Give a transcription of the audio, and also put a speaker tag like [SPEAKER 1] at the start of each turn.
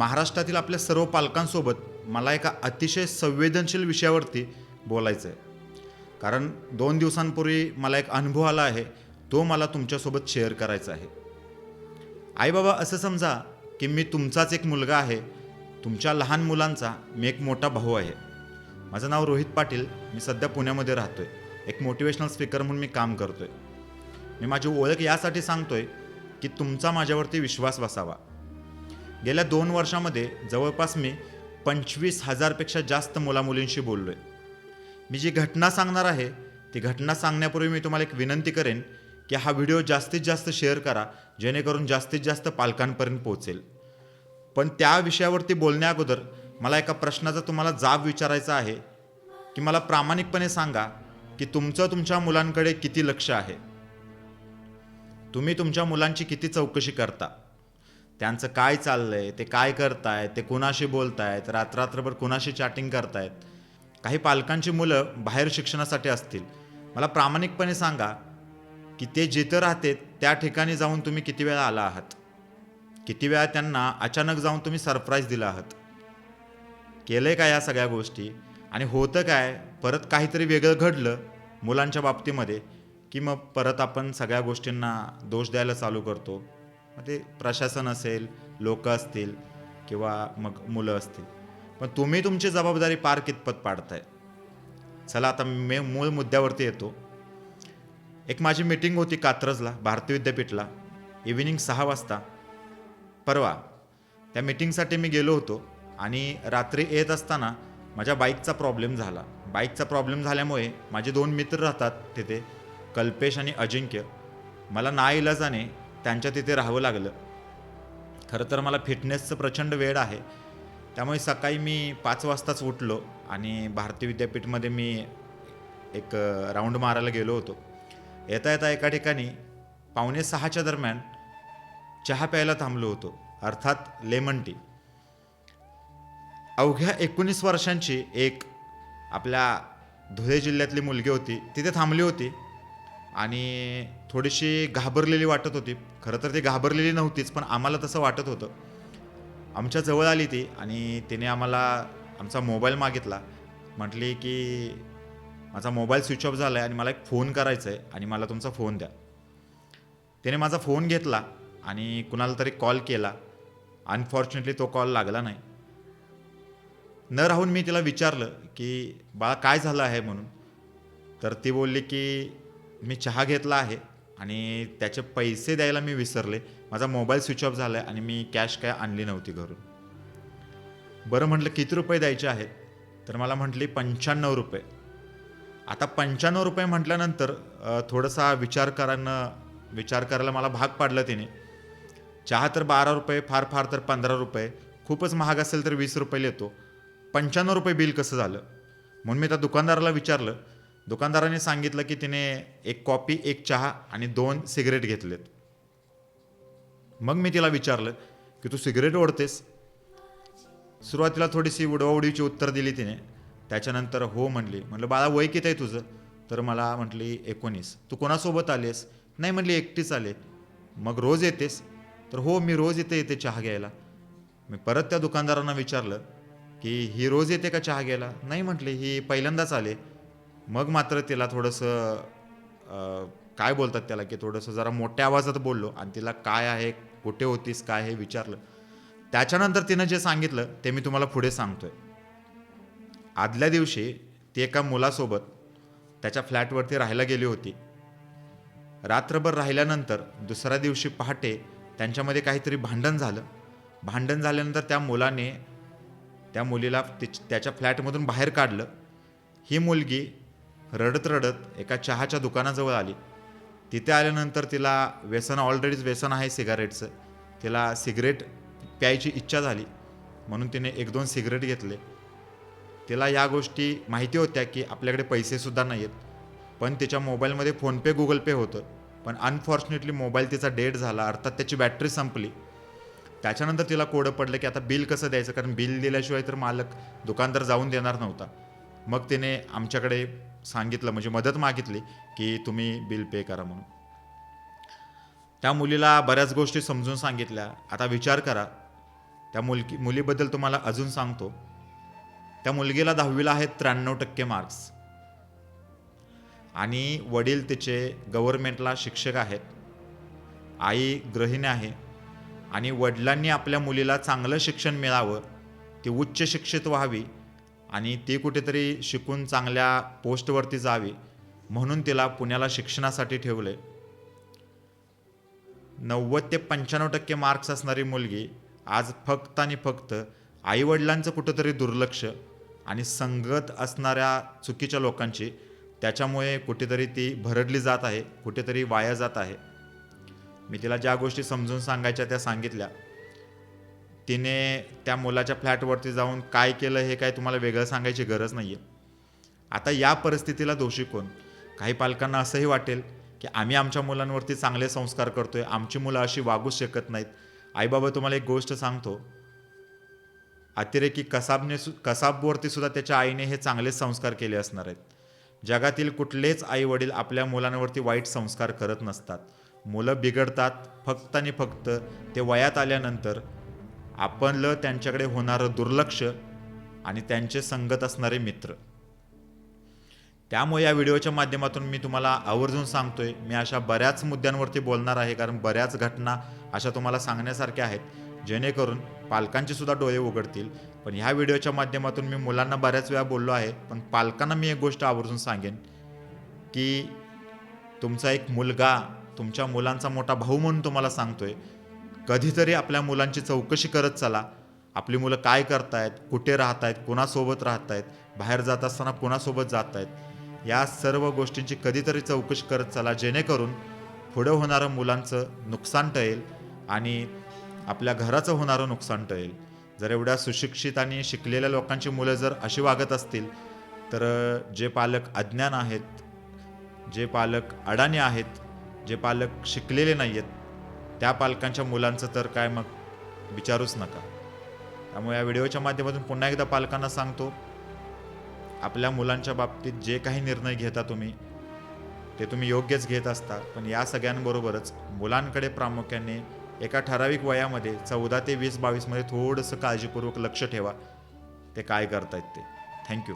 [SPEAKER 1] महाराष्ट्रातील आपल्या सर्व पालकांसोबत मला एका अतिशय संवेदनशील विषयावरती बोलायचं आहे कारण दोन दिवसांपूर्वी मला एक अनुभव आला आहे तो मला तुमच्यासोबत शेअर करायचा आहे. आई बाबा असं समजा की मी तुमचाच एक मुलगा आहे तुमच्या लहान मुलांचा मी एक मोठा भाऊ आहे. माझं नाव रोहित पाटील मी सध्या पुण्यामध्ये राहतो आहे एक मोटिवेशनल स्पीकर म्हणून मी काम करतो आहे मी माझी ओळख यासाठी सांगतो आहे की तुमचा माझ्यावरती विश्वास बसावा. गेल्या दोन वर्षामध्ये जवळपास मी पंचवीस हजारपेक्षा जास्त मुलामुलींशी बोललो आहे मी जी घटना सांगणार आहे ती घटना सांगण्यापूर्वी मी तुम्हाला एक विनंती करेन की हा व्हिडिओ जास्तीत जास्त शेअर करा जेणेकरून जास्तीत जास्त पालकांपर्यंत पोहोचेल. पण त्या विषयावरती बोलण्या अगोदर मला एका प्रश्नाचा तुम्हाला जाब विचारायचा आहे की मला प्रामाणिकपणे सांगा की तुमचं तुमच्या मुलांकडे किती लक्ष आहे? तुम्ही तुमच्या मुलांची किती चौकशी करता? त्यांचं काय चाललंय ते काय करतायत ते कुणाशी बोलतायत रात्ररात्रभर कुणाशी चॅटिंग करतायत? काही पालकांची मुलं बाहेर शिक्षणासाठी असतील. मला प्रामाणिकपणे सांगा की ते जिथं राहते त्या ठिकाणी जाऊन तुम्ही किती वेळा आला आहात? किती वेळा त्यांना अचानक जाऊन तुम्ही सरप्राईज दिला आहात? केलंय का या सगळ्या गोष्टी? आणि होतं काय? परत काहीतरी वेगळं घडलं मुलांच्या बाबतीमध्ये की मग परत आपण सगळ्या गोष्टींना दोष द्यायला चालू करतो? मग ते प्रशासन असेल लोक असतील किंवा मग मुलं असतील. पण तुम्ही तुमची जबाबदारी पार कितपत पाडताय? चला आता मे मूळ मुद्द्यावरती येतो. एक माझी मीटिंग होती कात्रजला भारती विद्यापीठला. इव्हिनिंग सहा वाजता. परवा त्या मीटिंगसाठी मी गेलो होतो आणि रात्री येत असताना माझ्या बाईकचा प्रॉब्लेम झाला. बाईकचा प्रॉब्लेम झाल्यामुळे माझे दोन मित्र राहतात तिथे कल्पेश आणि अजिंक्य. मला ना इलाजाने त्यांच्या तिथे राहावं लागलं. खरं तर मला फिटनेसचं प्रचंड वेळ आहे. त्यामुळे सकाळी मी पाच वाजताच उठलो आणि भारती विद्यापीठमध्ये मी एक राऊंड मारायला गेलो होतो. येता येता एका ठिकाणी पावणे सहाच्या दरम्यान चहा प्यायला थांबलो होतो अर्थात लेमन टी. अवघ्या एकोणीस वर्षांची एक आपल्या धुळे जिल्ह्यातली मुलगी होती तिथे थांबली होती. आणि थोडीशी घाबरलेली वाटत होती. खरं तर ती घाबरलेली नव्हतीच पण आम्हाला तसं वाटत होतं. आमच्या जवळ आली ती आणि तिने आम्हाला आमचा मोबाईल मागितला. म्हटली की माझा मोबाईल स्विच ऑफ झाला आहे आणि मला एक फोन करायचा आहे आणि मला तुमचा फोन द्या. तिने माझा फोन घेतला आणि कुणाला तरी कॉल केला. अनफॉर्च्युनेटली तो कॉल लागला नाही. न राहून मी तिला विचारलं की बाळा काय झालं आहे म्हणून? तर ती बोलली की मी चहा घेतला आहे आणि त्याचे पैसे द्यायला मी विसरले. माझा मोबाईल स्विच ऑफ झाला आहे आणि मी कॅश काय आणली नव्हती घरून. बरं म्हटलं किती रुपये द्यायचे आहेत? तर मला म्हटली पंच्याण्णव रुपये. आता पंच्याण्णव रुपये म्हटल्यानंतर थोडासा विचार करानं विचार करायला मला भाग पाडलं तिने. चहा तर बारा रुपये फार फार तर पंधरा रुपये. खूपच महाग असेल तर वीस रुपये येतो. पंच्याण्णव रुपये बिल कसं झालं? म्हणून मी त्या दुकानदाराला विचारलं दुकानदाराने सांगितलं की तिने एक कॉपी एक चहा आणि दोन सिगरेट घेतलेत. मग मी तिला विचारलं की तू सिगरेट ओढतेस? सुरुवातीला थोडीशी उडवाउडीची उत्तर दिली तिने. त्याच्यानंतर हो म्हणली. म्हटलं बाळा वय किती आहे तुझं? तर मला म्हटली एकोणीस. तू कोणासोबत आलीस नाही म्हटली एकटीच आले. मग रोज येतेस? तर हो मी रोज इथे येते चहा घ्यायला. मी परत त्या दुकानदारांना विचारलं की ही रोज येते का चहा घ्यायला? नाही म्हटली ही पहिल्यांदाच आले. मग मात्र तिला थोडंसं काय बोलतात त्याला की थोडंसं जरा मोठ्या आवाजात बोललो आणि तिला काय आहे कुठे होतीस काय हे विचारलं. त्याच्यानंतर तिनं जे सांगितलं ते मी तुम्हाला पुढे सांगतोय. आदल्या दिवशी ती एका मुलासोबत त्याच्या फ्लॅटवरती राहायला गेली होती. रात्रभर राहिल्यानंतर दुसऱ्या दिवशी पहाटे त्यांच्यामध्ये काहीतरी भांडण झालं. भांडण झाल्यानंतर त्या मुलाने त्या मुलीला तिच- त्याच्या फ्लॅटमधून बाहेर काढलं. ही मुलगी रडत रडत एका चहाच्या दुकानाजवळ आली. तिथे आल्यानंतर तिला व्यसन ऑलरेडीच व्यसन आहे सिगारेटचं. तिला सिगरेट प्यायची इच्छा झाली म्हणून तिने एक दोन सिगरेट घेतले. तिला या गोष्टी माहिती होत्या की आपल्याकडे पैसेसुद्धा नाही आहेत पण तिच्या मोबाईलमध्ये फोनपे गुगल पे होतं. पण अनफॉर्च्युनेटली मोबाईल तिचा डेड झाला अर्थात त्याची बॅटरी संपली. त्याच्यानंतर तिला कोडं पडलं की आता बिल कसं द्यायचं कारण बिल दिल्याशिवाय तर मालक दुकानदार जाऊन देणार नव्हता. मग तिने आमच्याकडे सांगितलं म्हणजे मदत मागितली की तुम्ही बिल पे करा म्हणून. त्या मुलीला बऱ्याच गोष्टी समजून सांगितल्या. आता विचार करा. त्या मुलगी मुलीबद्दल तुम्हाला अजून सांगतो. त्या मुलगीला दहावीला आहेत त्र्याण्णव टक्के मार्क्स आणि वडील तिचे गव्हर्मेंटला शिक्षक आहेत. आई गृहिणी आहे. आणि वडिलांनी आपल्या मुलीला चांगलं शिक्षण मिळावं ती उच्च शिक्षित व्हावी आणि ती कुठेतरी शिकून चांगल्या पोस्टवरती जावी म्हणून तिला पुण्याला शिक्षणासाठी ठेवले. नव्वद ते पंच्याण्णव टक्के मार्क्स असणारी मुलगी आज फक्त आणि फक्त आईवडिलांचं कुठंतरी दुर्लक्ष आणि संगत असणाऱ्या चुकीच्या लोकांची त्याच्यामुळे कुठेतरी ती भरडली जात आहे कुठेतरी वाया जात आहे. मी तिला ज्या गोष्टी समजून सांगायच्या त्या सांगितल्या. तिने त्या मुलाच्या फ्लॅटवरती जाऊन काय केलं हे काय तुम्हाला वेगळं सांगायची गरज नाही आहे आता या परिस्थितीला दोषी कोण? काही पालकांना असंही वाटेल की आम्ही आमच्या मुलांवरती चांगले संस्कार करतोय आमची मुलं अशी वागूच शकत नाहीत. आईबाबा तुम्हाला एक गोष्ट सांगतो. अतिरेकी कसाबने सु कसाबवरती सुद्धा त्याच्या आईने हे चांगले संस्कार केले असणार आहेत. जगातील कुठलेच आई वडील आपल्या मुलांवरती वाईट संस्कार करत नसतात. मुलं बिघडतात फक्त आणि फक्त ते वयात आल्यानंतर आपलं त्यांच्याकडे होणारं दुर्लक्ष आणि त्यांचे संगत असणारे मित्र. त्यामुळे या व्हिडिओच्या माध्यमातून मी तुम्हाला आवर्जून सांगतोय मी अशा बऱ्याच मुद्द्यांवरती बोलणार आहे कारण बऱ्याच घटना अशा तुम्हाला सांगण्यासारख्या आहेत जेणेकरून पालकांचे सुद्धा डोळे उघडतील. पण ह्या व्हिडिओच्या माध्यमातून मी मुलांना बऱ्याच वेळा बोललो आहे पण पालकांना मी एक गोष्ट आवर्जून सांगेन की तुमचा एक मुलगा तुमच्या मुलांचा मोठा भाऊ म्हणून तुम्हाला सांगतोय कधीतरी आपल्या मुलांची चौकशी करत चला. आपली मुलं काय करतायत कुठे राहत आहेत कुणासोबत राहत आहेत बाहेर जात असताना कुणासोबत जात आहेत या सर्व गोष्टींची कधीतरी चौकशी करत चला जेणेकरून पुढं होणारं मुलांचं नुकसान टळेल आणि आपल्या घराचं होणारं नुकसान टळेल. जर एवढ्या सुशिक्षित आणि शिकलेल्या लोकांची मुलं जर अशी वागत असतील तर जे पालक अज्ञान आहेत जे पालक अडाणी आहेत जे पालक शिकलेले नाही आहेत त्या पालकांच्या मुलांचं तर काय मग? विचारूच नका. त्यामुळे या व्हिडिओच्या माध्यमातून पुन्हा एकदा पालकांना सांगतो आपल्या मुलांच्या बाबतीत जे काही निर्णय घेता तुम्ही ते तुम्ही योग्यच घेत असता. पण या सगळ्यांबरोबरच मुलांकडे प्रामुख्याने एका ठराविक वयामध्ये चौदा ते वीस बावीसमध्ये थोडंसं काळजीपूर्वक लक्ष ठेवा. ते काय करतायत ते. थँक्यू.